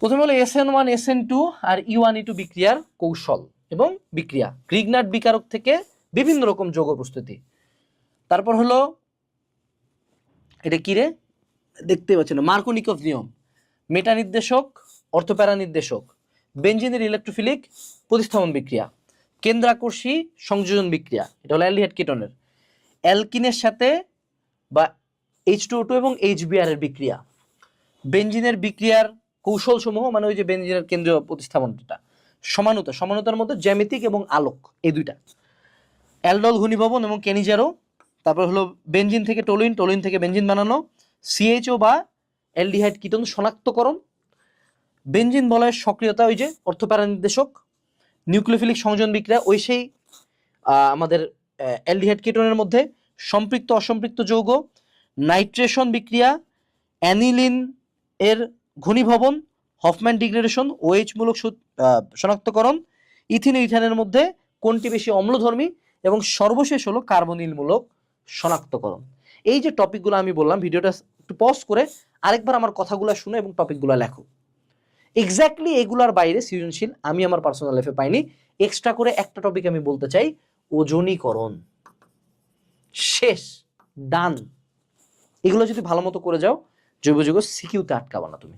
প্রথমে হলো S N one S N two আর E one E two বিক্রিয়ার কৌশল এবং বিক্রিয়া। গ্রিগনাট বিকারক থেকে বিভিন্ন রকম যৌগ প্রস্তুতি। তারপর হলো, এটা কি রে? দেখতে পাচ্ছেন মার্কোনিকভ নিয়ম। মেটা নির্দেশক অর্থপ্যারা নির্দেশক বেঞ্জিনের ইলেকট্রোফিলিক প্রতিস্থাপন বিক্রিয়া, কেন্দ্রাকর্ষী সংযোজন বিক্রিয়া, এটা হলো অ্যালডিহাইড কিটনের। অ্যালকিনের সাথে বা এইচ টু টু এবং এইচ এর বিক্রিয়া। বেঞ্জিনের বিক্রিয়ার কৌশলসমূহ মানে ওই যে বেনজিনের কেন্দ্রীয় প্রতিস্থাপনটা সমানতা, সমানতার মধ্যে জ্যামিতিক এবং আলোক, এই দুইটা। অ্যালডল ঘনীভবন এবং কেনিজারো, তারপর হলো বেঞ্জিন থেকে টোলিন টোলিন থেকে বেঞ্জিন বানানো, সিএইচও বা অ্যালডিহাইড কিটন শনাক্তকরণ বেঞ্জিন বলয়ের সক্রিয়তা, ওই যে অর্থপ্যারা নির্দেশক নিউক্লিওফিলিক সংযোজন বিক্রিয়া, ওই সেই আমাদের অ্যালডিহাইড কিটনের মধ্যে সম্পৃক্ত অসম্পৃক্ত যৌগ, নাইট্রেশন বিক্রিয়া, অ্যানিলিন এর ঘনীভবন হফম্যান ডিগ্রেডেশন ওএইচ মূলক আহ, শনাক্তকরণ ইথিন ইথানের মধ্যে কোনটি বেশি অম্লধর্মী এবং সর্বশেষ হলো কার্বনিল মূলক শনাক্তকরণ। এই যে টপিকগুলো আমি বললাম ভিডিওটা একটু পজ করে আরেকবার আমার কথাগুলো শুনে এবং টপিকগুলো লেখো। এক্স্যাক্টলি এগুলার বাইরে সৃজনশীল আমি আমার পার্সোনাল লাইফে পাইনি। এক্সট্রা করে একটা টপিক আমি বলতে চাই ওজনীকরণ। শেষ ডান এগুলো যদি ভালো মতো করে যাও জৈব যৌগ সিকিউতে আটকাবা না তুমি।